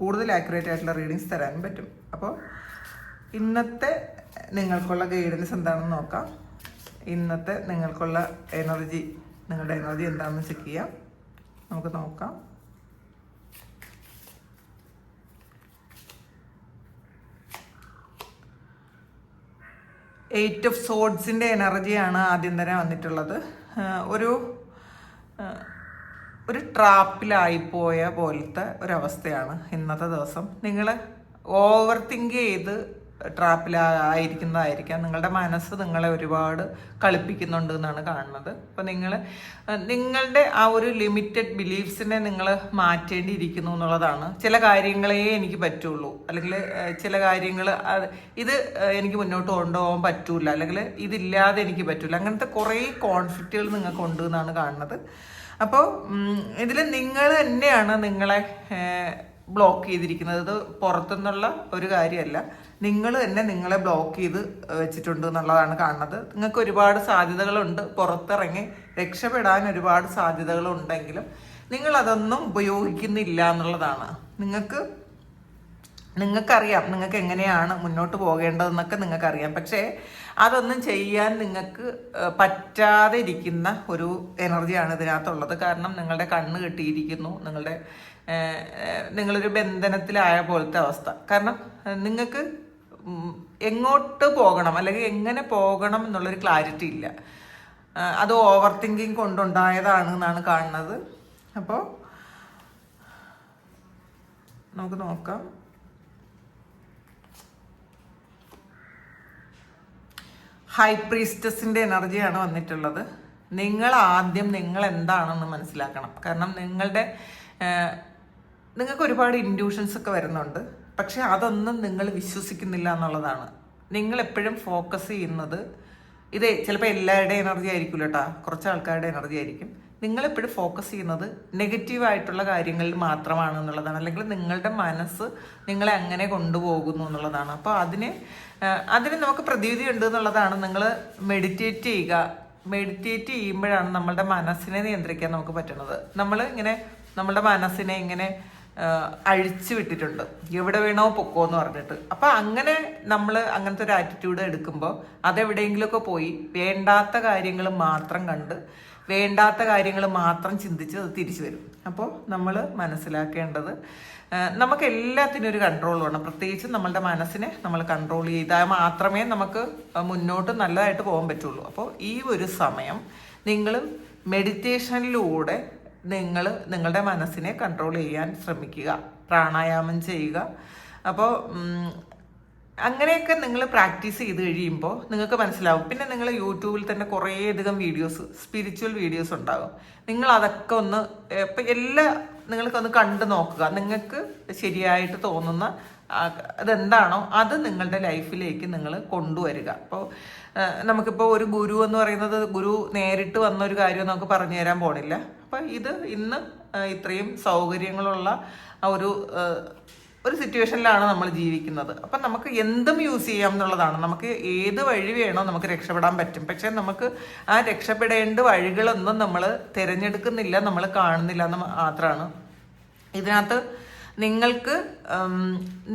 കൂടുതൽ ആക്യുറേറ്റ് ആയിട്ടുള്ള റീഡിങ്സ് തരാനും പറ്റും. അപ്പോൾ ഇന്നത്തെ നിങ്ങൾക്കുള്ള ഗൈഡൻസ് എന്താണെന്ന് നോക്കാം. ഇന്നത്തെ നിങ്ങൾക്കുള്ള എനർജി നിങ്ങളുടെ എനർജി എന്താണെന്ന് ചെക്ക് ചെയ്യാം. നമുക്ക് നോക്കാം. എയ്റ്റ് ഓഫ് സോഡ്സിന്റെ എനർജിയാണ് ആദ്യം തന്നെ വന്നിട്ടുള്ളത്. ഒരു ഒരു ട്രാപ്പിലായിപ്പോയ പോലത്തെ ഒരവസ്ഥയാണ് ഇന്നത്തെ ദിവസം. നിങ്ങൾ ഓവർ തിങ്ക് ചെയ്ത് ട്രാപ്പിലായിരിക്കുന്നതായിരിക്കാം നിങ്ങളുടെ മനസ്സ് നിങ്ങളെ ഒരുപാട് കളിപ്പിക്കുന്നുണ്ട് എന്നാണ് കാണുന്നത്. അപ്പോൾ നിങ്ങൾ നിങ്ങളുടെ ആ ഒരു ലിമിറ്റഡ് ബിലീഫ്സിനെ നിങ്ങൾ മാറ്റേണ്ടിയിരിക്കുന്നു എന്നുള്ളതാണ്. ചില കാര്യങ്ങളേ എനിക്ക് പറ്റുള്ളൂ. അല്ലെങ്കിൽ ചില കാര്യങ്ങൾ ഇത് എനിക്ക് മുന്നോട്ട് കൊണ്ടുപോകാൻ പറ്റൂല. അല്ലെങ്കിൽ ഇതില്ലാതെ എനിക്ക് പറ്റൂല. അങ്ങനത്തെ കുറേ കോൺഫ്ലിക്റ്റുകൾ നിങ്ങൾക്ക് ഉണ്ട് എന്നാണ് കാണുന്നത്. അപ്പോൾ ഇതിൽ നിങ്ങൾ തന്നെയാണ് നിങ്ങളെ ബ്ലോക്ക് ചെയ്തിരിക്കുന്നത്. ഇത് പുറത്തുനിന്നുള്ള ഒരു കാര്യമല്ല. നിങ്ങൾ തന്നെ നിങ്ങളെ ബ്ലോക്ക് ചെയ്ത് വെച്ചിട്ടുണ്ട് എന്നുള്ളതാണ് കാണുന്നത്. നിങ്ങൾക്ക് ഒരുപാട് സാധ്യതകളുണ്ട്. പുറത്തിറങ്ങി രക്ഷപ്പെടാൻ ഒരുപാട് സാധ്യതകളുണ്ടെങ്കിലും നിങ്ങൾ അതൊന്നും ഉപയോഗിക്കുന്നില്ല എന്നുള്ളതാണ്. നിങ്ങൾക്ക് നിങ്ങൾക്കറിയാം നിങ്ങൾക്ക് എങ്ങനെയാണ് മുന്നോട്ട് പോകേണ്ടതെന്നൊക്കെ നിങ്ങൾക്കറിയാം. പക്ഷേ അതൊന്നും ചെയ്യാൻ നിങ്ങൾക്ക് പറ്റാതെ ഇരിക്കുന്ന ഒരു എനർജിയാണ് ഇതിനകത്തുള്ളത്. കാരണം നിങ്ങളുടെ കണ്ണ് കെട്ടിയിരിക്കുന്നു. നിങ്ങളുടെ നിങ്ങളൊരു ബന്ധനത്തിലായ പോലത്തെ അവസ്ഥ. കാരണം നിങ്ങൾക്ക് എങ്ങോട്ട് പോകണം? അല്ലെങ്കിൽ എങ്ങനെ പോകണം എന്നുള്ളൊരു ക്ലാരിറ്റി ഇല്ല. അത് ഓവർ തിങ്കിങ് കൊണ്ടുണ്ടായതാണ് എന്നാണ് കാണുന്നത്. അപ്പോൾ നമുക്ക് നോക്കാം. ഹൈ പ്രീസ്റ്റസിന്റെ എനർജിയാണ് വന്നിട്ടുള്ളത്. നിങ്ങൾ ആദ്യം നിങ്ങൾ എന്താണെന്ന് മനസ്സിലാക്കണം. കാരണം നിങ്ങളുടെ നിങ്ങൾക്ക് ഒരുപാട് ഇൻഡ്യൂഷൻസ് ഒക്കെ വരുന്നുണ്ട്. പക്ഷെ അതൊന്നും നിങ്ങൾ വിശ്വസിക്കുന്നില്ല എന്നുള്ളതാണ്. നിങ്ങൾ എപ്പോഴും ഫോക്കസ് ചെയ്യുന്നത് ഇത് ചിലപ്പോൾ എല്ലാവരുടെയും എനർജി ആയിരിക്കും കേട്ടോ കുറച്ച് ആൾക്കാരുടെ എനർജി ആയിരിക്കും. നിങ്ങൾ എപ്പോഴും ഫോക്കസ് ചെയ്യുന്നത് നെഗറ്റീവായിട്ടുള്ള കാര്യങ്ങളിൽ മാത്രമാണ് എന്നുള്ളതാണ്. അല്ലെങ്കിൽ നിങ്ങളുടെ മനസ്സ് നിങ്ങളെ അങ്ങനെ കൊണ്ടുപോകുന്നു എന്നുള്ളതാണ്. അപ്പോൾ അതിന് അതിന് നമുക്ക് പ്രതിവിധി ഉണ്ട് എന്നുള്ളതാണ് നിങ്ങൾ മെഡിറ്റേറ്റ് ചെയ്യുക. മെഡിറ്റേറ്റ് ചെയ്യുമ്പോഴാണ് നമ്മളുടെ മനസ്സിനെ നിയന്ത്രിക്കാൻ നമുക്ക് പറ്റുന്നത്. നമ്മൾ ഇങ്ങനെ നമ്മുടെ മനസ്സിനെ ഇങ്ങനെ അഴിച്ചു വിട്ടിട്ടുണ്ട്. എവിടെ വേണോ പൊക്കോ എന്ന് പറഞ്ഞിട്ട്. അപ്പൊ അങ്ങനെ നമ്മൾ അങ്ങനത്തെ ഒരു ആറ്റിറ്റ്യൂഡ് എടുക്കുമ്പോൾ അതെവിടെയെങ്കിലുമൊക്കെ പോയി വേണ്ടാത്ത കാര്യങ്ങൾ മാത്രം കണ്ട് വേണ്ടാത്ത കാര്യങ്ങൾ മാത്രം ചിന്തിച്ച് അത് തിരിച്ചു വരും അപ്പോൾ നമ്മൾ മനസ്സിലാക്കേണ്ടത് നമുക്ക് എല്ലാത്തിനും ഒരു കൺട്രോൾ വേണം. പ്രത്യേകിച്ച് നമ്മളുടെ മനസ്സിനെ നമ്മൾ കൺട്രോൾ ചെയ്താൽ മാത്രമേ നമുക്ക് മുന്നോട്ട് നല്ലതായിട്ട് പോകാൻ പറ്റുള്ളൂ. അപ്പോൾ ഈ ഒരു സമയം നിങ്ങൾ മെഡിറ്റേഷനിലൂടെ നിങ്ങൾ നിങ്ങളുടെ മനസ്സിനെ കൺട്രോൾ ചെയ്യാൻ ശ്രമിക്കുക. പ്രാണായാമം ചെയ്യുക. അപ്പോൾ അങ്ങനെയൊക്കെ നിങ്ങൾ പ്രാക്ടീസ് ചെയ്ത് കഴിയുമ്പോൾ നിങ്ങൾക്ക് മനസ്സിലാവും. പിന്നെ നിങ്ങൾ യൂട്യൂബിൽ തന്നെ കുറേയധികം വീഡിയോസ് സ്പിരിച്വൽ വീഡിയോസ് ഉണ്ടാകും. നിങ്ങൾ അതൊക്കെ ഒന്ന് ഇപ്പം എല്ലാ നിങ്ങൾക്കൊന്ന് കണ്ടു നോക്കുക. നിങ്ങൾക്ക് ശരിയായിട്ട് തോന്നുന്ന അതെന്താണോ അത് നിങ്ങളുടെ ലൈഫിലേക്ക് നിങ്ങൾ കൊണ്ടുവരിക. അപ്പോൾ നമുക്കിപ്പോൾ ഒരു ഗുരു എന്ന് പറയുന്നത് ഗുരു നേരിട്ട് വന്ന ഒരു കാര്യം നമുക്ക് പറഞ്ഞു തരാൻ പോണില്ല. അപ്പം ഇത് ഇന്ന് ഇത്രയും സൗകര്യങ്ങളുള്ള ഒരു ഒരു സിറ്റുവേഷനിലാണ് നമ്മൾ ജീവിക്കുന്നത്. അപ്പം നമുക്ക് എന്തും യൂസ് ചെയ്യാം എന്നുള്ളതാണ്. നമുക്ക് ഏത് വഴി വേണോ നമുക്ക് രക്ഷപ്പെടാൻ പറ്റും. പക്ഷേ നമുക്ക് ആ രക്ഷപ്പെടേണ്ട വഴികളൊന്നും നമ്മൾ തിരഞ്ഞെടുക്കുന്നില്ല നമ്മൾ കാണുന്നില്ല എന്ന് മാത്രമാണ് ഇതിനകത്ത് നിങ്ങൾക്ക്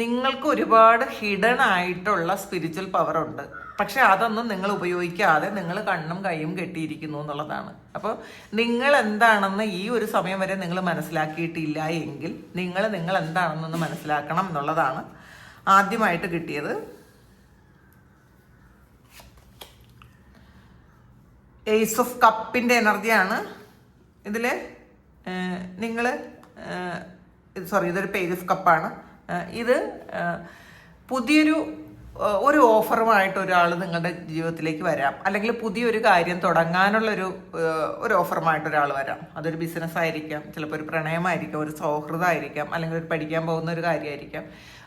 നിങ്ങൾക്ക് ഒരുപാട് ഹിഡൻ ആയിട്ടുള്ള സ്പിരിച്വൽ പവർ ഉണ്ട്. പക്ഷെ അതൊന്നും നിങ്ങൾ ഉപയോഗിക്കാതെ നിങ്ങൾ കണ്ണും കൈയും കെട്ടിയിരിക്കുന്നു എന്നുള്ളതാണ്. അപ്പോൾ നിങ്ങൾ എന്താണെന്ന് ഈ ഒരു സമയം വരെ നിങ്ങൾ മനസ്സിലാക്കിയിട്ടില്ല എങ്കിൽ നിങ്ങൾ നിങ്ങൾ എന്താണെന്നൊന്ന് മനസ്സിലാക്കണം എന്നുള്ളതാണ് ആദ്യമായിട്ട് കിട്ടിയത്. എയ്സ് ഓഫ് കപ്പിന്റെ എനർജിയാണ്. ഇതിൽ നിങ്ങൾ സോറി ഇതൊരു പേജ് ഓഫ് കപ്പാണ് ഇത് പുതിയൊരു ഒരു ഓഫറുമായിട്ട് ഒരാൾ നിങ്ങളുടെ ജീവിതത്തിലേക്ക് വരാം. അല്ലെങ്കിൽ പുതിയൊരു കാര്യം തുടങ്ങാനുള്ളൊരു ഒരു ഓഫറുമായിട്ട് ഒരാൾ വരാം. അതൊരു ബിസിനസ് ആയിരിക്കാം ചിലപ്പോൾ ഒരു പ്രണയമായിരിക്കാം ഒരു സൗഹൃദമായിരിക്കാം അല്ലെങ്കിൽ ഒരു പഠിക്കാൻ പോകുന്ന ഒരു കാര്യമായിരിക്കാം.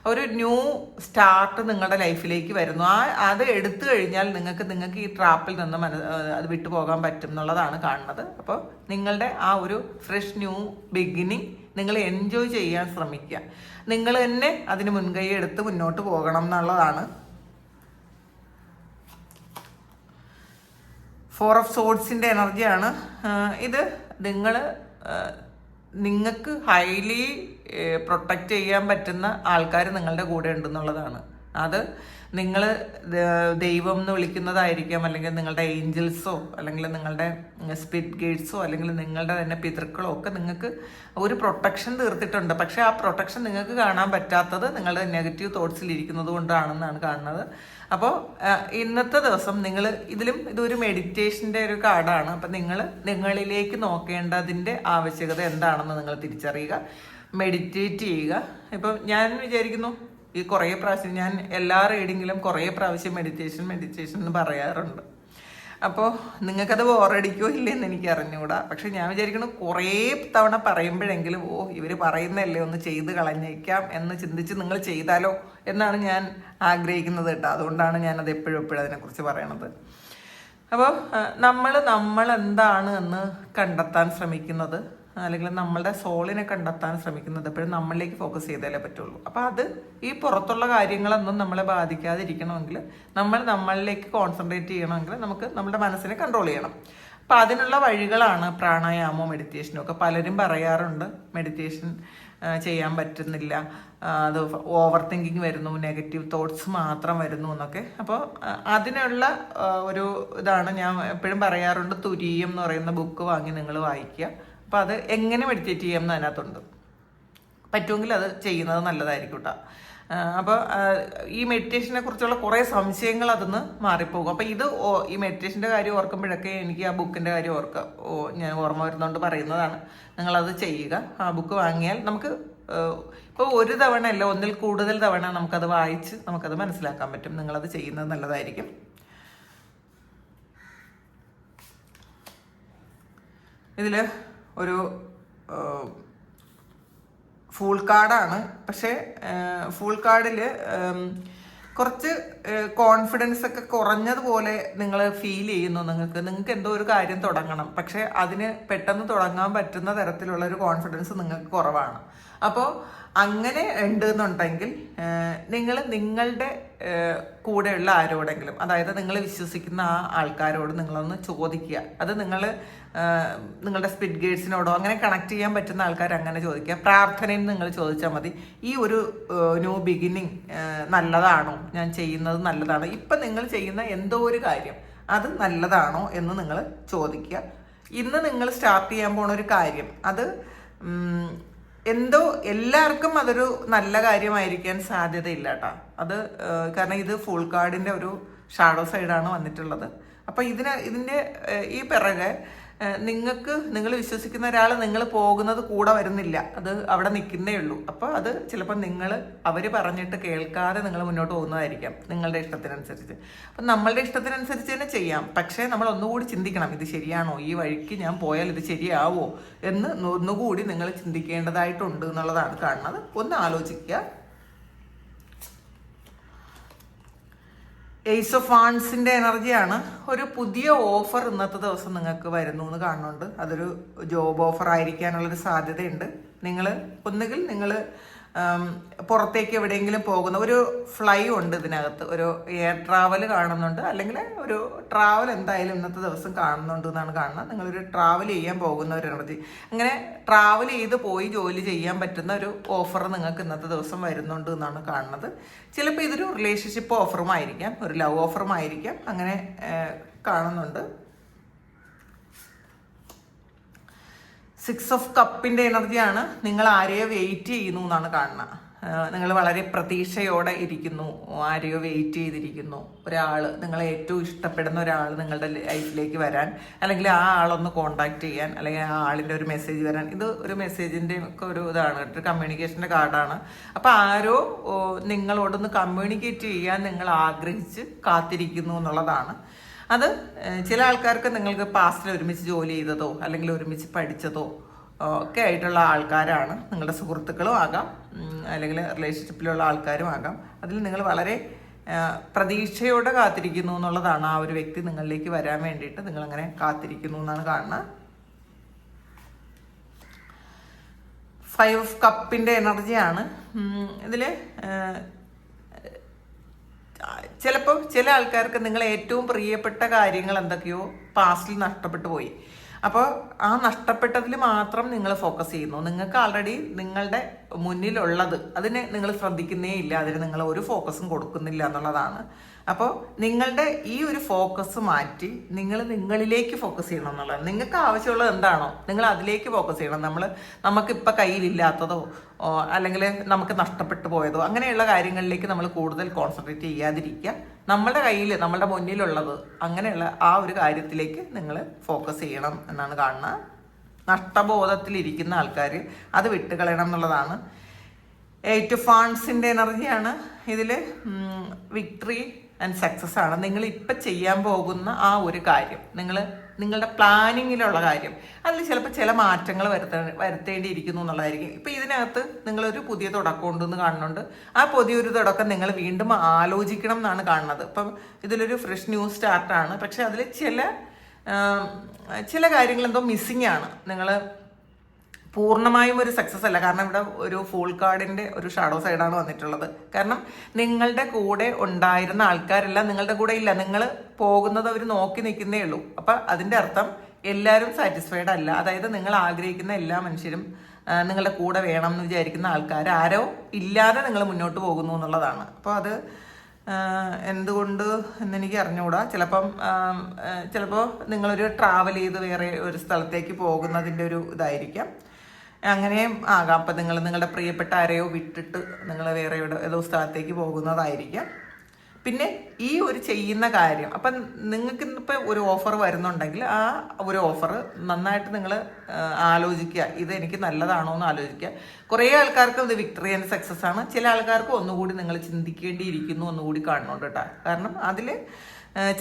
ഒരു ന്യൂ സ്റ്റാർട്ട് നിങ്ങളുടെ ലൈഫിലേക്ക് വരുന്നു. ആ അത് എടുത്തു കഴിഞ്ഞാൽ നിങ്ങൾക്ക് നിങ്ങൾക്ക് ഈ ട്രാപ്പിൽ നിന്ന് മന അത് വിട്ടുപോകാൻ പറ്റും എന്നുള്ളതാണ് കാണുന്നത്. അപ്പോൾ നിങ്ങളുടെ ആ ഒരു ഫ്രഷ് ന്യൂ ബിഗിനിങ് നിങ്ങൾ എൻജോയ് ചെയ്യാൻ ശ്രമിക്കുക. നിങ്ങൾ തന്നെ അതിന് മുൻകൈ എടുത്ത് മുന്നോട്ട് പോകണം എന്നുള്ളതാണ്. ഫോർ ഓഫ് സോഡ്സിന്റെ എനർജിയാണ് ഇത് നിങ്ങൾ നിങ്ങൾക്ക് ഹൈലി പ്രൊട്ടക്റ്റ് ചെയ്യാൻ പറ്റുന്ന ആൾക്കാർ നിങ്ങളുടെ കൂടെ ഉണ്ടെന്നുള്ളതാണ്. അത് നിങ്ങൾ ദൈവം എന്ന് വിളിക്കുന്നതായിരിക്കാം അല്ലെങ്കിൽ നിങ്ങളുടെ ഏഞ്ചൽസോ അല്ലെങ്കിൽ നിങ്ങളുടെ സ്പിരിറ്റ് ഗേറ്റ്സോ അല്ലെങ്കിൽ നിങ്ങളുടെ തന്നെ പിതൃക്കളോ ഒക്കെ നിങ്ങൾക്ക് ഒരു പ്രൊട്ടക്ഷൻ തീർത്തിട്ടുണ്ട്. പക്ഷേ ആ പ്രൊട്ടക്ഷൻ നിങ്ങൾക്ക് കാണാൻ പറ്റാത്തത് നിങ്ങളുടെ നെഗറ്റീവ് തോട്ട്സിൽ ഇരിക്കുന്നത് കൊണ്ടാണെന്നാണ് കാണുന്നത്. അപ്പോൾ ഇന്നത്തെ ദിവസം നിങ്ങൾ ഇതിലും ഇതൊരു മെഡിറ്റേഷന്റെ ഒരു കാർഡാണ്. അപ്പം നിങ്ങൾ നിങ്ങളിലേക്ക് നോക്കേണ്ടതിന്റെ ആവശ്യകത എന്താണെന്ന് നിങ്ങൾ തിരിച്ചറിയുക. മെഡിറ്റേറ്റ് ചെയ്യുക. ഇപ്പം ഞാൻ വിചാരിക്കുന്നു ഈ കുറേ പ്രാവശ്യം ഞാൻ എല്ലാ റീഡിങ്ങിലും കുറേ പ്രാവശ്യം മെഡിറ്റേഷൻ മെഡിറ്റേഷൻ എന്ന് പറയാറുണ്ട്. അപ്പോൾ നിങ്ങൾക്കത് ബോറടിക്കോ ഇല്ലെന്ന് എനിക്ക് അറിഞ്ഞുകൂടാ. പക്ഷെ ഞാൻ വിചാരിക്കുന്നു കുറേ തവണ പറയുമ്പോഴെങ്കിലും ഓ ഇവർ പറയുന്നതല്ലേ ഒന്ന് ചെയ്ത് കളഞ്ഞേക്കാം എന്ന് ചിന്തിച്ച് നിങ്ങൾ ചെയ്താലോ എന്നാണ് ഞാൻ ആഗ്രഹിക്കുന്നത് കേട്ടോ. അതുകൊണ്ടാണ് ഞാനത് എപ്പോഴും എപ്പോഴും അതിനെക്കുറിച്ച് പറയണത്. അപ്പോൾ നമ്മൾ നമ്മൾ എന്താണ് എന്ന് കണ്ടെത്താൻ ശ്രമിക്കുന്നത്? അല്ലെങ്കിൽ നമ്മളുടെ സോളിനെ കണ്ടെത്താൻ ശ്രമിക്കുന്നത് എപ്പോഴും നമ്മളിലേക്ക് ഫോക്കസ് ചെയ്താലേ പറ്റുള്ളൂ. അപ്പോൾ അത് ഈ പുറത്തുള്ള കാര്യങ്ങളൊന്നും നമ്മളെ ബാധിക്കാതിരിക്കണമെങ്കിൽ നമ്മൾ നമ്മളിലേക്ക് കോൺസെൻട്രേറ്റ് ചെയ്യണമെങ്കിൽ നമുക്ക് നമ്മുടെ മനസ്സിനെ കൺട്രോൾ ചെയ്യണം. അപ്പം അതിനുള്ള വഴികളാണ് പ്രാണായാമോ മെഡിറ്റേഷനും ഒക്കെ. പലരും പറയാറുണ്ട് മെഡിറ്റേഷൻ ചെയ്യാൻ പറ്റുന്നില്ല. അത് ഓവർ തിങ്കിങ് വരുന്നു നെഗറ്റീവ് തോട്ട്സ് മാത്രം വരുന്നു എന്നൊക്കെ. അപ്പോൾ അതിനുള്ള ഒരു ഇതാണ് ഞാൻ എപ്പോഴും പറയാറുണ്ട്. തുരീയം എന്ന് പറയുന്ന ബുക്ക് വാങ്ങി നിങ്ങൾ വായിക്കുക. അപ്പോൾ അത് എങ്ങനെ മെഡിറ്റേറ്റ് ചെയ്യാം എന്ന് അതിനകത്തുണ്ട്. പറ്റുമെങ്കിൽ അത് ചെയ്യുന്നത് നല്ലതായിരിക്കും കേട്ടോ അപ്പോൾ ഈ മെഡിറ്റേഷനെ കുറിച്ചുള്ള കുറേ സംശയങ്ങൾ അതിന്ന് മാറിപ്പോകും. അപ്പോൾ ഇത് ഈ മെഡിറ്റേഷന്റെ കാര്യം ഓർക്കുമ്പോഴൊക്കെ എനിക്ക് ആ ബുക്കിന്റെ കാര്യം ഓർക്കുക ഓ ഞാൻ ഓർമ്മ വരുന്നതുകൊണ്ട് പറയുന്നതാണ്. നിങ്ങളത് ചെയ്യുക. ആ ബുക്ക് വാങ്ങിയാൽ നമുക്ക് ഇപ്പോൾ ഒരു തവണ അല്ല ഒന്നിൽ കൂടുതൽ തവണ നമുക്കത് വായിച്ച് നമുക്കത് മനസ്സിലാക്കാൻ പറ്റും. നിങ്ങളത് ചെയ്യുന്നത് നല്ലതായിരിക്കും. ഇതിൽ ഒരു ഫുൾ കാർഡാണ് പക്ഷേ ഫുൾ കാർഡിൽ കുറച്ച് കോൺഫിഡൻസ് ഒക്കെ കുറഞ്ഞതുപോലെ നിങ്ങൾ ഫീൽ ചെയ്യുന്നു നിങ്ങൾക്ക്. നിങ്ങൾക്ക് എന്തോ ഒരു കാര്യം തുടങ്ങണം. പക്ഷേ അതിന് പെട്ടെന്ന് തുടങ്ങാൻ പറ്റുന്ന തരത്തിലുള്ള ഒരു കോൺഫിഡൻസ് നിങ്ങൾക്ക് കുറവാണ്. അപ്പോൾ അങ്ങനെ ഉണ്ട് എന്നുണ്ടെങ്കിൽ നിങ്ങൾ നിങ്ങളുടെ കൂടെയുള്ള ആരോടെങ്കിലും അതായത് നിങ്ങൾ വിശ്വസിക്കുന്ന ആ ആൾക്കാരോട് നിങ്ങളൊന്ന് ചോദിക്കുക. അത് നിങ്ങൾ നിങ്ങളുടെ സ്പിഡ് ഗേഡ്സിനോടോ അങ്ങനെ കണക്ട് ചെയ്യാൻ പറ്റുന്ന ആൾക്കാർ അങ്ങനെ ചോദിക്കുക. പ്രാർത്ഥനയിൽ നിങ്ങൾ ചോദിച്ചാൽ മതി. ഈ ഒരു ന്യൂ ബിഗിനിങ് നല്ലതാണോ? ഞാൻ ചെയ്യുന്നത് നല്ലതാണോ? ഇപ്പം നിങ്ങൾ ചെയ്യുന്ന എന്തോ ഒരു കാര്യം അത് നല്ലതാണോ എന്ന് നിങ്ങൾ ചോദിക്കുക. ഇന്ന് നിങ്ങൾ സ്റ്റാർട്ട് ചെയ്യാൻ പോണ ഒരു കാര്യം അത് എന്തോ എല്ലാവർക്കും അതൊരു നല്ല കാര്യമായിരിക്കാൻ സാധ്യതയില്ല കേട്ടോ. അത് കാരണം ഇത് ഫുൾ കാർഡിന്റെ ഒരു ഷാഡോ സൈഡാണ് വന്നിട്ടുള്ളത്. അപ്പോൾ ഇതിന് ഇതിന്റെ ഈ പിറകെ നിങ്ങൾക്ക് നിങ്ങൾ വിശ്വസിക്കുന്ന ഒരാൾ നിങ്ങൾ പോകുന്നത് കൂടെ വരുന്നില്ല. അത് അവിടെ നിൽക്കുന്നേ ഉള്ളൂ. അപ്പോൾ അത് ചിലപ്പോൾ നിങ്ങൾ അവർ പറഞ്ഞിട്ട് കേൾക്കാതെ നിങ്ങൾ മുന്നോട്ട് പോകുന്നതായിരിക്കാം നിങ്ങളുടെ ഇഷ്ടത്തിനനുസരിച്ച്. അപ്പം നമ്മളുടെ ഇഷ്ടത്തിനനുസരിച്ച് തന്നെ ചെയ്യാം. പക്ഷേ നമ്മൾ ഒന്നുകൂടി ചിന്തിക്കണം ഇത് ശരിയാണോ? ഈ വഴിക്ക് ഞാൻ പോയാൽ ഇത് ശരിയാവോ എന്ന് ഒന്നുകൂടി നിങ്ങൾ ചിന്തിക്കേണ്ടതായിട്ടുണ്ട് എന്നുള്ളതാണ് കാണുന്നത്. ഒന്ന് ആലോചിക്കുക. എയ്സ് ഓഫ് ആൺസിന്റെ എനർജിയാണ്. ഒരു പുതിയ ഓഫർ ഇന്നത്തെ ദിവസം നിങ്ങൾക്ക് വരുന്നു എന്ന് കാണുന്നുണ്ട്. അതൊരു ജോബ് ഓഫർ ആയിരിക്കാനുള്ളൊരു സാധ്യതയുണ്ട്. നിങ്ങൾ ഒന്നുകിൽ നിങ്ങൾ പുറത്തേക്ക് എവിടെയെങ്കിലും പോകുന്ന ഒരു ഫ്ലൈ ഉണ്ട് ഇതിനകത്ത്. ഒരു എയർ ട്രാവൽ കാണുന്നുണ്ട്. അല്ലെങ്കിൽ ഒരു ട്രാവൽ എന്തായാലും ഇന്നത്തെ ദിവസം കാണുന്നുണ്ട് എന്നാണ് കാണുന്നത്. നിങ്ങളൊരു ട്രാവൽ ചെയ്യാൻ പോകുന്ന ഒരു എനർജി അങ്ങനെ ട്രാവൽ ചെയ്ത് പോയി ജോലി ചെയ്യാൻ പറ്റുന്ന ഒരു ഓഫർ നിങ്ങൾക്ക് ഇന്നത്തെ ദിവസം വരുന്നുണ്ട് എന്നാണ് കാണുന്നത്. ചിലപ്പോൾ ഇതൊരു റിലേഷൻഷിപ്പ് ഓഫറുമായിരിക്കാം ഒരു ലവ് ഓഫറുമായിരിക്കാം അങ്ങനെ കാണുന്നുണ്ട്. സിക്സ് ഓഫ് കപ്പിന്റെ എനർജിയാണ് നിങ്ങൾ ആരെയോ വെയിറ്റ് ചെയ്യുന്നു എന്നാണ് കാണുന്നത് നിങ്ങൾ വളരെ പ്രതീക്ഷയോടെ ഇരിക്കുന്നു. ആരെയോ വെയിറ്റ് ചെയ്തിരിക്കുന്നു. ഒരാൾ നിങ്ങളെ ഏറ്റവും ഇഷ്ടപ്പെടുന്ന ഒരാൾ നിങ്ങളുടെ ലൈഫിലേക്ക് വരാൻ അല്ലെങ്കിൽ ആ ആളൊന്ന് കോണ്ടാക്ട് ചെയ്യാൻ അല്ലെങ്കിൽ ആ ആളിന്റെ ഒരു മെസ്സേജ് വരാൻ. ഇത് ഒരു മെസ്സേജിന്റെ ഒക്കെ ഒരു ഇതാണ് ഒരു കമ്മ്യൂണിക്കേഷന്റെ കാർഡാണ്. അപ്പോൾ ആരോ നിങ്ങളോടൊന്ന് കമ്മ്യൂണിക്കേറ്റ് ചെയ്യാൻ നിങ്ങൾ ആഗ്രഹിച്ച് കാത്തിരിക്കുന്നു എന്നുള്ളതാണ്. അത് ചില ആൾക്കാർക്ക് നിങ്ങൾക്ക് പാസ്റ്റിൽ ഒരുമിച്ച് ജോലി ചെയ്തതോ അല്ലെങ്കിൽ ഒരുമിച്ച് പഠിച്ചതോ ഒക്കെ ആയിട്ടുള്ള ആൾക്കാരാണ് നിങ്ങളുടെ സുഹൃത്തുക്കളും ആകാം അല്ലെങ്കിൽ റിലേഷൻഷിപ്പിലുള്ള ആൾക്കാരും ആകാം. അതിൽ നിങ്ങൾ വളരെ പ്രതീക്ഷയോടെ കാത്തിരിക്കുന്നു എന്നുള്ളതാണ് ആ ഒരു വ്യക്തി നിങ്ങളിലേക്ക് വരാൻ വേണ്ടിയിട്ട് നിങ്ങൾ അങ്ങനെ കാത്തിരിക്കുന്നു എന്നാണ് കാണുന്നത്. ഫൈവ് ഓഫ് കപ്പിന്റെ എനർജിയാണ് ഇതിൽ ചിലപ്പോൾ ചില ആൾക്കാർക്ക് നിങ്ങൾ ഏറ്റവും പ്രിയപ്പെട്ട കാര്യങ്ങൾ എന്തൊക്കെയോ പാസ്റ്റിൽ നഷ്ടപ്പെട്ടു പോയി. അപ്പോൾ ആ നഷ്ടപ്പെട്ടതിൽ മാത്രം നിങ്ങൾ ഫോക്കസ് ചെയ്യുന്നു. നിങ്ങൾക്ക് ആൾറെഡി നിങ്ങളുടെ മുന്നിലുള്ളത്. അതിനെ നിങ്ങൾ ശ്രദ്ധിക്കുന്നേ ഇല്ല. അതിന് നിങ്ങൾ ഒരു ഫോക്കസും കൊടുക്കുന്നില്ല എന്നുള്ളതാണ് അപ്പോൾ നിങ്ങളുടെ ഈ ഒരു ഫോക്കസ് മാറ്റി നിങ്ങൾ നിങ്ങളിലേക്ക് ഫോക്കസ് ചെയ്യണം എന്നുള്ളത്. നിങ്ങൾക്ക് ആവശ്യമുള്ളത് എന്താണോ നിങ്ങൾ അതിലേക്ക് ഫോക്കസ് ചെയ്യണം. നമ്മൾ നമുക്കിപ്പോൾ കയ്യിലില്ലാത്തതോ അല്ലെങ്കിൽ നമുക്ക് നഷ്ടപ്പെട്ടു പോയതോ അങ്ങനെയുള്ള കാര്യങ്ങളിലേക്ക് നമ്മൾ കൂടുതൽ കോൺസെൻട്രേറ്റ് ചെയ്യാതിരിക്കുക. നമ്മുടെ കയ്യിൽ നമ്മുടെ മുന്നിലുള്ളത് അങ്ങനെയുള്ള ആ ഒരു കാര്യത്തിലേക്ക് നിങ്ങൾ ഫോക്കസ് ചെയ്യണം എന്നാണ് കാണുന്നത് നഷ്ടബോധത്തിലിരിക്കുന്ന ആൾക്കാർ അത് വിട്ടുകളയണം എന്നുള്ളതാണ്. എയ്റ്റ് ഫാൺസിന്റെ എനർജിയാണ് ഇതിൽ വിക്ടറി ആൻഡ് സക്സസ് ആണ്. നിങ്ങൾ ഇപ്പം ചെയ്യാൻ പോകുന്ന ആ ഒരു കാര്യം നിങ്ങൾ നിങ്ങളുടെ പ്ലാനിങ്ങിലുള്ള കാര്യം അതിൽ ചിലപ്പോൾ ചില മാറ്റങ്ങൾ വരുത്ത വരുത്തേണ്ടിയിരിക്കുന്നു എന്നുള്ളതായിരിക്കും. ഇപ്പം ഇതിനകത്ത് നിങ്ങളൊരു പുതിയ തുടക്കം ഉണ്ടെന്ന് കാണുന്നുണ്ട്. ആ പുതിയൊരു തുടക്കം നിങ്ങൾ വീണ്ടും ആലോചിക്കണം എന്നാണ് കാണുന്നത്. ഇപ്പം ഇതിലൊരു ഫ്രഷ് ന്യൂ സ്റ്റാർട്ടാണ് പക്ഷെ അതിൽ ചില ചില കാര്യങ്ങൾ എന്തോ മിസ്സിങ് ആണ്. നിങ്ങൾ പൂർണമായും ഒരു സക്സസ് അല്ല. കാരണം ഇവിടെ ഒരു ഫുൾ കാർഡിന്റെ ഒരു ഷാഡോ സൈഡാണ് വന്നിട്ടുള്ളത്. കാരണം നിങ്ങളുടെ കൂടെ ഉണ്ടായിരുന്ന ആൾക്കാരെല്ലാം നിങ്ങളുടെ കൂടെ ഇല്ല. നിങ്ങൾ പോകുന്നത് അവർ നോക്കി നിൽക്കുന്നേ ഉള്ളൂ. അപ്പൊ അതിന്റെ അർത്ഥം എല്ലാവരും സാറ്റിസ്ഫൈഡ് അല്ല. അതായത് നിങ്ങൾ ആഗ്രഹിക്കുന്ന എല്ലാ മനുഷ്യരും നിങ്ങളുടെ കൂടെ വേണം എന്ന് വിചാരിക്കുന്ന ആൾക്കാർ ആരോ ഇല്ലാതെ നിങ്ങൾ മുന്നോട്ട് പോകുന്നു എന്നുള്ളതാണ്. അപ്പോൾ അത് എന്തുകൊണ്ട് എന്നെനിക്ക് അറിഞ്ഞുകൂടാ. ചിലപ്പം ചിലപ്പോൾ നിങ്ങളൊരു ട്രാവൽ ചെയ്ത് വേറെ ഒരു സ്ഥലത്തേക്ക് പോകുന്നതിന്റെ ഒരു ഇതായിരിക്കാം. അങ്ങനെയും ആകാം. അപ്പം നിങ്ങൾ നിങ്ങളുടെ പ്രിയപ്പെട്ട ആരെയോ വിട്ടിട്ട് നിങ്ങൾ വേറെ ഏതോ സ്ഥലത്തേക്ക് പോകുന്നതായിരിക്കാം. പിന്നെ ഈ ഒരു ചെയ്യുന്ന കാര്യം അപ്പം നിങ്ങൾക്ക് ഇന്നിപ്പോൾ ഒരു ഓഫർ വരുന്നുണ്ടെങ്കിൽ ആ ഒരു ഓഫർ നന്നായിട്ട് നിങ്ങൾ ആലോചിക്കുക. ഇത് എനിക്ക് നല്ലതാണോ എന്ന് ആലോചിക്കുക. കുറേ ആൾക്കാർക്ക് ഇത് വിക്ടറി ആൻഡ് സക്സസ് ആണ്. ചില ആൾക്കാർക്ക് ഒന്നുകൂടി നിങ്ങൾ ചിന്തിക്കേണ്ടിയിരിക്കുന്നു ഒന്നുകൂടി കാണുന്നുണ്ട് കേട്ടോ. കാരണം അതിൽ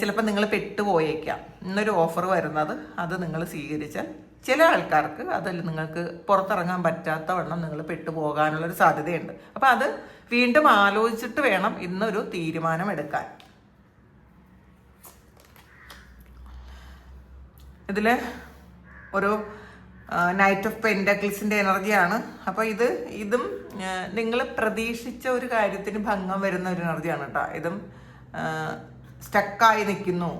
ചിലപ്പോൾ നിങ്ങൾ പെട്ടുപോയേക്കാം. ഇന്നൊരു ഓഫർ വരുന്നത് അത് നിങ്ങൾ സ്വീകരിച്ചാൽ ചില ആൾക്കാർക്ക് അതിൽ നിങ്ങൾക്ക് പുറത്തിറങ്ങാൻ പറ്റാത്ത വണ്ണം നിങ്ങൾ പെട്ടുപോകാനുള്ളൊരു സാധ്യതയുണ്ട്. അപ്പം അത് വീണ്ടും ആലോചിച്ചിട്ട് വേണം ഇന്നൊരു തീരുമാനം എടുക്കാൻ ഇതിൽ ഒരു നൈറ്റ് ഓഫ് പെൻഡക്കിൾസിന്റെ എനർജിയാണ്. അപ്പോൾ ഇത് ഇതും നിങ്ങൾ പ്രതീക്ഷിച്ച ഒരു കാര്യത്തിന് ഭംഗം വരുന്ന ഒരു എനർജിയാണ് കേട്ടോ ഇതും സ്റ്റക്കായി നിൽക്കുന്നു.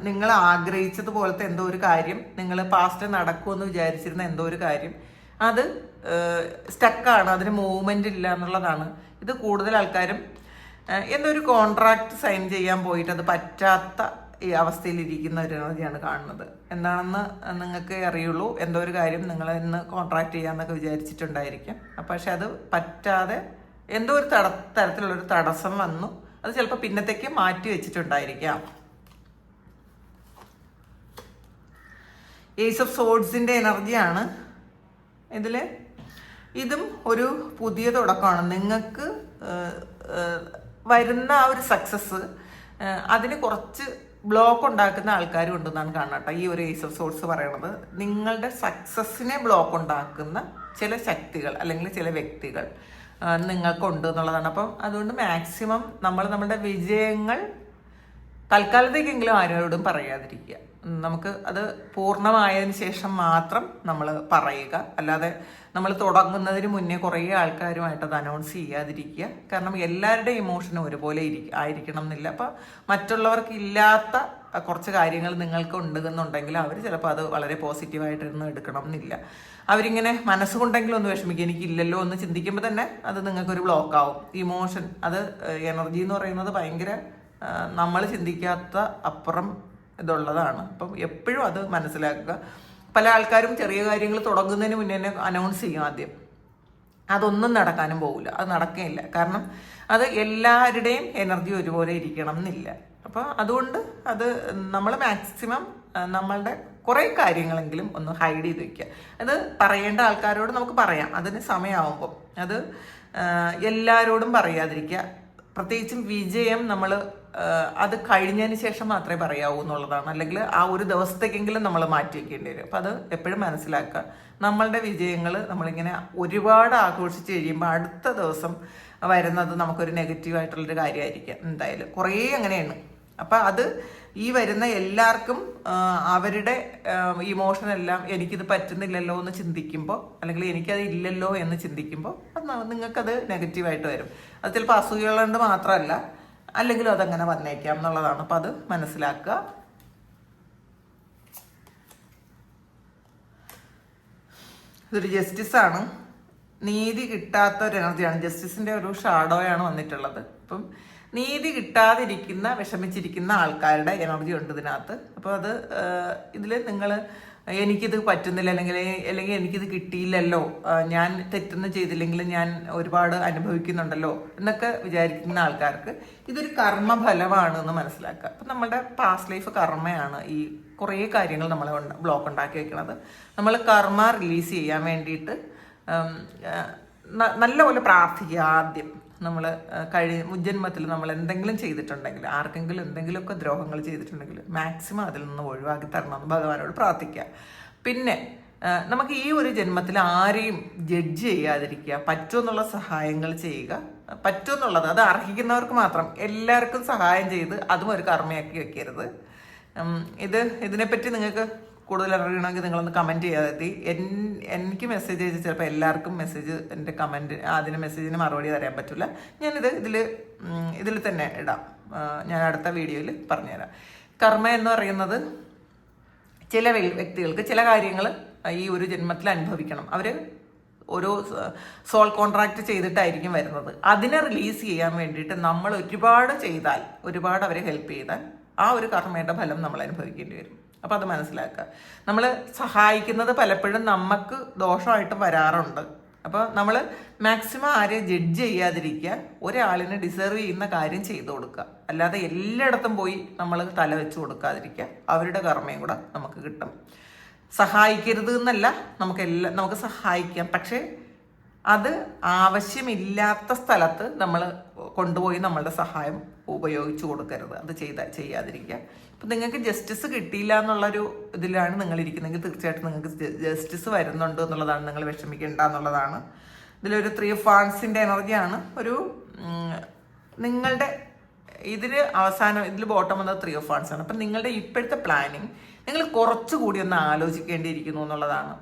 നിങ്ങൾ ആഗ്രഹിച്ചതുപോലത്തെ എന്തോ ഒരു കാര്യം നിങ്ങൾ പാസ്റ്റ് നടക്കുമെന്ന് വിചാരിച്ചിരുന്ന എന്തോ ഒരു കാര്യം അത് സ്റ്റക്കാണ് അതിന് മൂവ്മെന്റ് ഇല്ല എന്നുള്ളതാണ്. ഇത് കൂടുതൽ ആൾക്കാരും എന്തൊരു കോൺട്രാക്ട് സൈൻ ചെയ്യാൻ പോയിട്ട് അത് പറ്റാത്ത ഈ അവസ്ഥയിലിരിക്കുന്ന ഒരു എനർജിയാണ് കാണുന്നത്. എന്താണെന്ന് നിങ്ങൾക്ക് അറിയുള്ളൂ എന്തോ ഒരു കാര്യം നിങ്ങൾ ഇന്ന് കോൺട്രാക്ട് ചെയ്യാമെന്നൊക്കെ വിചാരിച്ചിട്ടുണ്ടായിരിക്കും. പക്ഷെ അത് പറ്റാതെ എന്തോ ഒരു തട തരത്തിലുള്ളൊരു തടസ്സം വന്നു. അത് ചിലപ്പോൾ പിന്നത്തേക്ക് മാറ്റി വെച്ചിട്ടുണ്ടായിരിക്കാം. ഏസ് ഓഫ് സോഡ്സിന്റെ എനർജിയാണ്. ഇതിൽ ഇതും ഒരു പുതിയ തുടക്കമാണ്. നിങ്ങൾക്ക് വരുന്ന ആ ഒരു സക്സസ് അതിന് കുറച്ച് ബ്ലോക്ക് ഉണ്ടാക്കുന്ന ആൾക്കാരും ഉണ്ടെന്നാണ് കാണുന്നത് കേട്ടോ ഈ ഒരു ഏസ് ഓഫ് സോഡ്സ് പറയണത്. നിങ്ങളുടെ സക്സസ്സിനെ ബ്ലോക്ക് ഉണ്ടാക്കുന്ന ചില ശക്തികൾ അല്ലെങ്കിൽ ചില വ്യക്തികൾ നിങ്ങൾക്കുണ്ട് എന്നുള്ളതാണ്. അപ്പം അതുകൊണ്ട് മാക്സിമം നമ്മൾ നമ്മുടെ വിജയങ്ങൾ തൽക്കാലത്തേക്കെങ്കിലും ആരോടും പറയാതിരിക്കുക. നമുക്ക് അത് പൂർണമായതിനു ശേഷം മാത്രം നമ്മൾ പറയുക. അല്ലാതെ നമ്മൾ തുടങ്ങുന്നതിന് മുന്നേ കുറേ ആൾക്കാരുമായിട്ട് അത് അനൗൺസ് ചെയ്യാതിരിക്കുക. കാരണം എല്ലാവരുടെയും ഇമോഷനും ഒരുപോലെ ഇരിക്കും ആയിരിക്കണം എന്നില്ല. അപ്പം മറ്റുള്ളവർക്ക് ഇല്ലാത്ത കുറച്ച് കാര്യങ്ങൾ നിങ്ങൾക്ക് ഉണ്ട് എന്നുണ്ടെങ്കിൽ അവർ ചിലപ്പോൾ അത് വളരെ പോസിറ്റീവായിട്ടിരുന്ന് എടുക്കണം എന്നില്ല. അവരിങ്ങനെ മനസ്സുകൊണ്ടെങ്കിലും ഒന്ന് വിഷമിക്കുക. എനിക്കില്ലല്ലോ എന്ന് ചിന്തിക്കുമ്പോൾ തന്നെ അത് നിങ്ങൾക്കൊരു ബ്ലോക്ക് ആവും. ഇമോഷൻ അത് എനർജി എന്ന് പറയുന്നത് ഭയങ്കര നമ്മൾ ചിന്തിക്കാത്ത അപ്പുറം ഇതുള്ളതാണ്. അപ്പം എപ്പോഴും അത് മനസ്സിലാക്കുക. പല ആൾക്കാരും ചെറിയ കാര്യങ്ങൾ തുടങ്ങുന്നതിന് മുന്നേ തന്നെ അനൗൺസ് ചെയ്യും ആദ്യം. അതൊന്നും നടക്കാനും പോകില്ല അത് നടക്കുകയില്ല കാരണം അത് എല്ലാവരുടെയും എനർജി ഒരുപോലെ ഇരിക്കണം എന്നില്ല. അപ്പോൾ അതുകൊണ്ട് അത് നമ്മൾ മാക്സിമം നമ്മളുടെ കുറേ കാര്യങ്ങളെങ്കിലും ഒന്ന് ഹൈഡ് ചെയ്ത് വെക്കുക. അത് പറയേണ്ട ആൾക്കാരോട് നമുക്ക് പറയാം. അതിന് സമയമാകുമ്പോൾ അത് എല്ലാവരോടും പറയാതിരിക്കുക. പ്രത്യേകിച്ചും വിജയം നമ്മൾ അത് കഴിഞ്ഞതിന് ശേഷം മാത്രമേ പറയാവൂ എന്നുള്ളതാണ്. അല്ലെങ്കിൽ ആ ഒരു ദിവസത്തേക്കെങ്കിലും നമ്മൾ മാറ്റി വെക്കേണ്ടി വരും. അപ്പം അത് എപ്പോഴും മനസ്സിലാക്കുക. നമ്മളുടെ വിജയങ്ങൾ നമ്മളിങ്ങനെ ഒരുപാട് ആഘോഷിച്ച് കഴിയുമ്പോൾ അടുത്ത ദിവസം വരുന്നത് നമുക്കൊരു നെഗറ്റീവായിട്ടുള്ളൊരു കാര്യമായിരിക്കാം. എന്തായാലും കുറേ അങ്ങനെയാണ് അപ്പം അത് ഈ വരുന്ന എല്ലാവർക്കും അവരുടെ ഇമോഷൻ എല്ലാം എനിക്കിത് പറ്റുന്നില്ലല്ലോ എന്ന് ചിന്തിക്കുമ്പോൾ അല്ലെങ്കിൽ എനിക്കത് ഇല്ലല്ലോ എന്ന് ചിന്തിക്കുമ്പോൾ അത് നിങ്ങൾക്കത് നെഗറ്റീവായിട്ട് വരും. അത് ചിലപ്പോൾ അസൂയകൾ കൊണ്ട് മാത്രമല്ല അല്ലെങ്കിലും അതങ്ങനെ വന്നേക്കാം എന്നുള്ളതാണ്. അപ്പം അത് മനസ്സിലാക്കുക. ഇതൊരു ആണ്. നീതി കിട്ടാത്ത ഒരു എനർജിയാണ് ജസ്റ്റിസിന്റെ ഒരു ഷാഡോയാണ് വന്നിട്ടുള്ളത്. അപ്പം നീതി കിട്ടാതിരിക്കുന്ന വിഷമിച്ചിരിക്കുന്ന ആൾക്കാരുടെ എനർജി ഉണ്ട് ഇതിനകത്ത്. അപ്പോൾ അത് ഇതിൽ നിങ്ങൾ എനിക്കിത് പറ്റുന്നില്ല അല്ലെങ്കിൽ അല്ലെങ്കിൽ എനിക്കിത് കിട്ടിയില്ലല്ലോ ഞാൻ തെറ്റൊന്നും ചെയ്തില്ലെങ്കിൽ ഞാൻ ഒരുപാട് അനുഭവിക്കുന്നുണ്ടല്ലോ എന്നൊക്കെ വിചാരിക്കുന്ന ആൾക്കാർക്ക് ഇതൊരു കർമ്മഫലമാണ് എന്ന് മനസ്സിലാക്കുക. അപ്പം നമ്മുടെ പാസ്റ്റ് ലൈഫ് കർമ്മയാണ് ഈ കുറേ കാര്യങ്ങൾ നമ്മൾ ബ്ലോക്ക് ഉണ്ടാക്കി വെക്കുന്നത് നമ്മൾ കർമ്മ റിലീസ് ചെയ്യാൻ വേണ്ടിയിട്ട് നല്ലപോലെ പ്രാർത്ഥിക്കുക ആദ്യം. നമ്മൾ കഴി മുജ്ജന്മത്തിൽ നമ്മൾ എന്തെങ്കിലും ചെയ്തിട്ടുണ്ടെങ്കിൽ ആർക്കെങ്കിലും എന്തെങ്കിലുമൊക്കെ ദ്രോഹങ്ങൾ ചെയ്തിട്ടുണ്ടെങ്കിൽ മാക്സിമം അതിൽ നിന്ന് ഒഴിവാക്കി തരണമെന്ന് ഭഗവാനോട് പ്രാർത്ഥിക്കുക. പിന്നെ നമുക്ക് ഈ ഒരു ജന്മത്തിൽ ആരെയും ജഡ്ജ് ചെയ്യാതിരിക്കുക പറ്റുമെന്നുള്ള സഹായങ്ങൾ ചെയ്യുക പറ്റുമെന്നുള്ളത് അത് അർഹിക്കുന്നവർക്ക് മാത്രം എല്ലാവർക്കും സഹായം ചെയ്ത് അതും ഒരു കർമ്മയാക്കി വെക്കരുത്. ഇത് ഇതിനെപ്പറ്റി നിങ്ങൾക്ക് കൂടുതൽ അറിയണമെങ്കിൽ നിങ്ങളൊന്ന് കമന്റ് ചെയ്യാതെ എനിക്ക് മെസ്സേജ് അയച്ച് ചിലപ്പോൾ എല്ലാവർക്കും മെസ്സേജ് എന്റെ കമന്റ് അതിന് മെസ്സേജിന് മറുപടി തരാൻ പറ്റില്ല. ഞാനിത് ഇതിൽ ഇതിൽ തന്നെ ഇടാം. ഞാൻ അടുത്ത വീഡിയോയിൽ പറഞ്ഞുതരാം. കർമ്മ എന്ന് പറയുന്നത് ചില വ്യക്തികൾക്ക് ചില കാര്യങ്ങൾ ഈ ഒരു ജന്മത്തിൽ അനുഭവിക്കണം. അവർ ഓരോ സോൾ കോൺട്രാക്ട് ചെയ്തിട്ടായിരിക്കും വരുന്നത്. അതിനെ റിലീസ് ചെയ്യാൻ വേണ്ടിയിട്ട് നമ്മൾ ഒരുപാട് ചെയ്താൽ ഒരുപാട് അവരെ ഹെൽപ്പ് ചെയ്താൽ ആ ഒരു കർമ്മയുടെ ഫലം നമ്മൾ അനുഭവിക്കേണ്ടി വരും. അപ്പോൾ അത് മനസ്സിലാക്കുക. നമ്മൾ സഹായിക്കുന്നത് പലപ്പോഴും നമുക്ക് ദോഷമായിട്ട് വരാറുണ്ട്. അപ്പോൾ നമ്മൾ മാക്സിമം ആരെ ജഡ്ജ് ചെയ്യാതിരിക്കുക ഒരാളിനെ ഡിസേർവ് ചെയ്യുന്ന കാര്യം ചെയ്തു കൊടുക്കുക. അല്ലാതെ എല്ലായിടത്തും പോയി നമ്മൾ തല വെച്ച് കൊടുക്കാതിരിക്കുക. അവരുടെ കർമ്മയും കൂടെ നമുക്ക് കിട്ടും. സഹായിക്കരുത് എന്നല്ല നമുക്ക് എല്ലാം നമുക്ക് സഹായിക്കാം. പക്ഷേ അത് ആവശ്യമില്ലാത്ത സ്ഥലത്ത് നമ്മൾ കൊണ്ടുപോയി നമ്മളുടെ സഹായം ഉപയോഗിച്ചു കൊടുക്കരുത്. അത് ചെയ്ത ചെയ്യാതിരിക്കുക. ഇപ്പം നിങ്ങൾക്ക് ജസ്റ്റിസ് കിട്ടിയില്ല എന്നുള്ളൊരു ഇതിലാണ് നിങ്ങൾ ഇരിക്കുന്നതെങ്കിൽ തീർച്ചയായിട്ടും നിങ്ങൾക്ക് ജസ്റ്റിസ് വരുന്നുണ്ട് എന്നുള്ളതാണ് നിങ്ങൾ വിഷമിക്കേണ്ട എന്നുള്ളതാണ്. ഇതിലൊരു ത്രീ ഫാൻസിന്റെ എനർജിയാണ് ഒരു നിങ്ങളുടെ ഇതിന് അവസാനം ഇതിൽ ബോട്ടം വന്നത് ത്രീ ഓഫ് ഫാൻസ് ആണ്. അപ്പം നിങ്ങളുടെ ഇപ്പോഴത്തെ പ്ലാനിങ് നിങ്ങൾ കുറച്ചുകൂടി ഒന്ന് ആലോചിക്കേണ്ടിയിരിക്കുന്നു എന്നുള്ളതാണ്.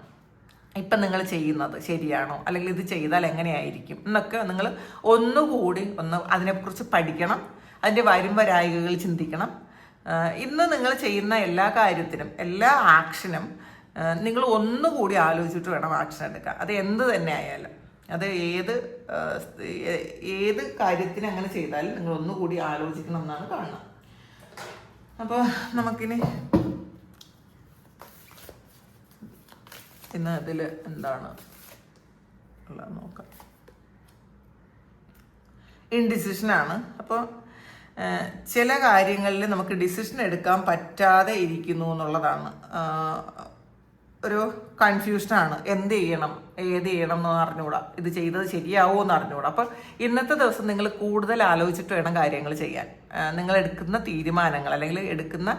ഇപ്പം നിങ്ങൾ ചെയ്യുന്നത് ശരിയാണോ? അല്ലെങ്കിൽ ഇത് ചെയ്താൽ എങ്ങനെയായിരിക്കും? എന്നൊക്കെ നിങ്ങൾ ഒന്നുകൂടി ഒന്ന് അതിനെക്കുറിച്ച് പഠിക്കണം. അതിന്റെ വരും വരായികകൾ ചിന്തിക്കണം. ഇന്ന് നിങ്ങൾ ചെയ്യുന്ന എല്ലാ കാര്യത്തിനും എല്ലാ ആക്ഷനും നിങ്ങൾ ഒന്നുകൂടി ആലോചിച്ചിട്ട് വേണം ആക്ഷൻ എടുക്കാൻ. അത് എന്ത് തന്നെ ആയാലും അത് ഏത് ഏത് കാര്യത്തിന് അങ്ങനെ ചെയ്താലും നിങ്ങൾ ഒന്നുകൂടി ആലോചിക്കണം എന്നാണ് കാണുന്നത്. അപ്പോൾ നമുക്കിനി ഇന്ന് അതിൽ എന്താണ് നോക്കാം. ഇൻഡിസിഷനാണ് അപ്പോൾ ചില കാര്യങ്ങളിൽ നമുക്ക് ഡിസിഷൻ എടുക്കാൻ പറ്റാതെ ഇരിക്കുന്നു എന്നുള്ളതാണ്. ഒരു കൺഫ്യൂഷനാണ് എന്ത് ചെയ്യണം? ഏത് ചെയ്യണം എന്ന് അറിഞ്ഞുകൂടാ ഇത് ചെയ്തത് ശരിയാവുമോ എന്ന് അറിഞ്ഞുകൂടാ അപ്പം ഇന്നത്തെ ദിവസം നിങ്ങൾ കൂടുതൽ ആലോചിച്ചിട്ട് വേണം കാര്യങ്ങൾ ചെയ്യാൻ. നിങ്ങൾ എടുക്കുന്ന തീരുമാനങ്ങൾ അല്ലെങ്കിൽ എടുക്കുന്ന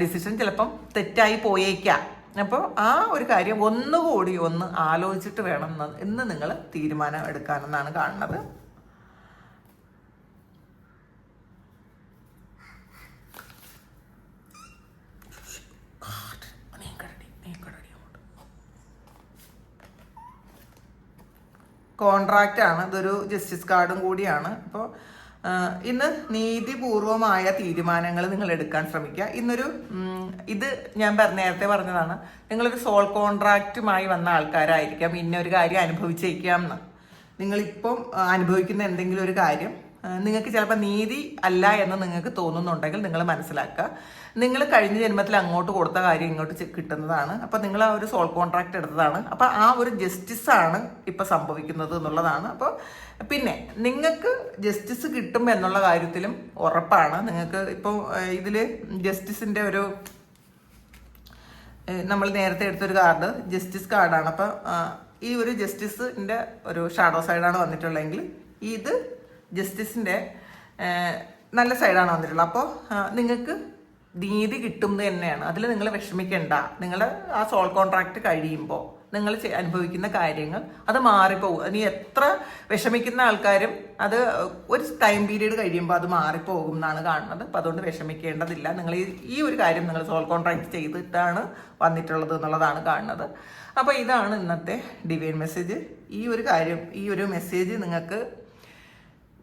ഡിസിഷൻ ചിലപ്പം തെറ്റായി പോയേക്കാം. അപ്പോൾ ആ ഒരു കാര്യം ഒന്നുകൂടി ഒന്ന് ആലോചിച്ചിട്ട് വേണം ഇന്ന് നിങ്ങൾ തീരുമാനം എടുക്കാനെന്നാണ് കാണുന്നത്. കോൺട്രാക്റ്റ് ആണ് ഇതൊരു ജസ്റ്റിസ് കാർഡും കൂടിയാണ്. അപ്പോൾ ഇന്ന് നീതിപൂർവമായ തീരുമാനങ്ങൾ നിങ്ങൾ എടുക്കാൻ ശ്രമിക്കുക. ഇന്നൊരു ഇത് ഞാൻ നേരത്തെ പറഞ്ഞതാണ്. നിങ്ങളൊരു സോൾ കോൺട്രാക്റ്റുമായി വന്ന ആൾക്കാരായിരിക്കാം. ഇന്നൊരു കാര്യം അനുഭവിച്ചേക്കാം എന്ന് നിങ്ങളിപ്പം അനുഭവിക്കുന്ന എന്തെങ്കിലും ഒരു കാര്യം നിങ്ങൾക്ക് ചിലപ്പോൾ നീതി അല്ല എന്ന് നിങ്ങൾക്ക് തോന്നുന്നുണ്ടെങ്കിൽ നിങ്ങൾ മനസ്സിലാക്കുക. നിങ്ങൾ കഴിഞ്ഞ ജന്മത്തിൽ അങ്ങോട്ട് കൊടുത്ത കാര്യം ഇങ്ങോട്ട് കിട്ടുന്നതാണ്. അപ്പോൾ നിങ്ങൾ ആ ഒരു സോൾ കോൺട്രാക്ട് എടുത്തതാണ്. അപ്പോൾ ആ ഒരു ജസ്റ്റിസ് ആണ് ഇപ്പോൾ സംഭവിക്കുന്നത് എന്നുള്ളതാണ്. അപ്പോൾ പിന്നെ നിങ്ങൾക്ക് ജസ്റ്റിസ് കിട്ടും എന്നുള്ള കാര്യത്തിലും ഉറപ്പാണ്. നിങ്ങൾക്ക് ഇപ്പോൾ ഇതിൽ ജസ്റ്റിസിന്റെ ഒരു നമ്മൾ നേരത്തെ എടുത്തൊരു കാർഡ് ജസ്റ്റിസ് കാർഡാണ് അപ്പോൾ ഈ ഒരു ജസ്റ്റിസിന്റെ ഒരു ഷാഡോ സൈഡാണ് വന്നിട്ടുള്ളതെങ്കിൽ ഇത് ജസ്റ്റിസിന്റെ നല്ല സൈഡാണ് വന്നിട്ടുള്ളത്? അപ്പോൾ നിങ്ങൾക്ക് നീതി കിട്ടും തന്നെയാണ്. അതിൽ നിങ്ങൾ വിഷമിക്കേണ്ട. നിങ്ങൾ ആ സോൾ കോൺട്രാക്ട് കഴിയുമ്പോൾ നിങ്ങൾ അനുഭവിക്കുന്ന കാര്യങ്ങൾ അത് മാറിപ്പോകും ഇനി എത്ര വിഷമിക്കുന്ന ആൾക്കാരും അത് ഒരു ടൈം പീരീഡ് കഴിയുമ്പോൾ അത് മാറിപ്പോകും എന്നാണ് കാണുന്നത്. അപ്പം അതുകൊണ്ട് വിഷമിക്കേണ്ടതില്ല. നിങ്ങൾ ഈ ഒരു കാര്യം നിങ്ങൾ സോൾ കോൺട്രാക്ട് ചെയ്തിട്ടാണ് വന്നിട്ടുള്ളത് എന്നുള്ളതാണ് കാണുന്നത്. അപ്പോൾ ഇതാണ് ഇന്നത്തെ ഡിവൈൻ മെസ്സേജ് ഈ ഒരു കാര്യം ഈ ഒരു മെസ്സേജ് നിങ്ങൾക്ക്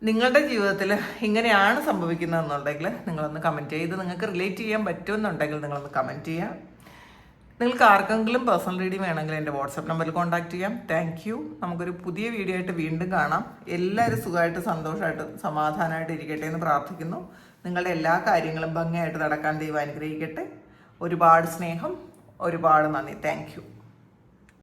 നിങ്ങളുടെ ജീവിതത്തിൽ ഇങ്ങനെയാണ് സംഭവിക്കുന്നതെന്നുണ്ടെങ്കിൽ നിങ്ങളൊന്ന് കമന്റ് ചെയ്ത് നിങ്ങൾക്ക് റിലേറ്റ് ചെയ്യാൻ പറ്റുമെന്നുണ്ടെങ്കിൽ നിങ്ങളൊന്ന് കമന്റ് ചെയ്യാം. നിങ്ങൾക്ക് ആർക്കെങ്കിലും പേഴ്സണൽ റീഡിംഗ് വേണമെങ്കിൽ എന്റെ വാട്സപ്പ് നമ്പറിൽ കോൺടാക്ട് ചെയ്യാം. താങ്ക് യു നമുക്കൊരു പുതിയ വീഡിയോ ആയിട്ട് വീണ്ടും കാണാം. എല്ലാവരും സുഖമായിട്ട് സന്തോഷമായിട്ട് സമാധാനമായിട്ട് ഇരിക്കട്ടെ എന്ന് പ്രാർത്ഥിക്കുന്നു. നിങ്ങളുടെ എല്ലാ കാര്യങ്ങളും ഭംഗിയായിട്ട് നടക്കാൻ ദൈവം അനുഗ്രഹിക്കട്ടെ. ഒരുപാട് സ്നേഹം ഒരുപാട് നന്ദി. താങ്ക്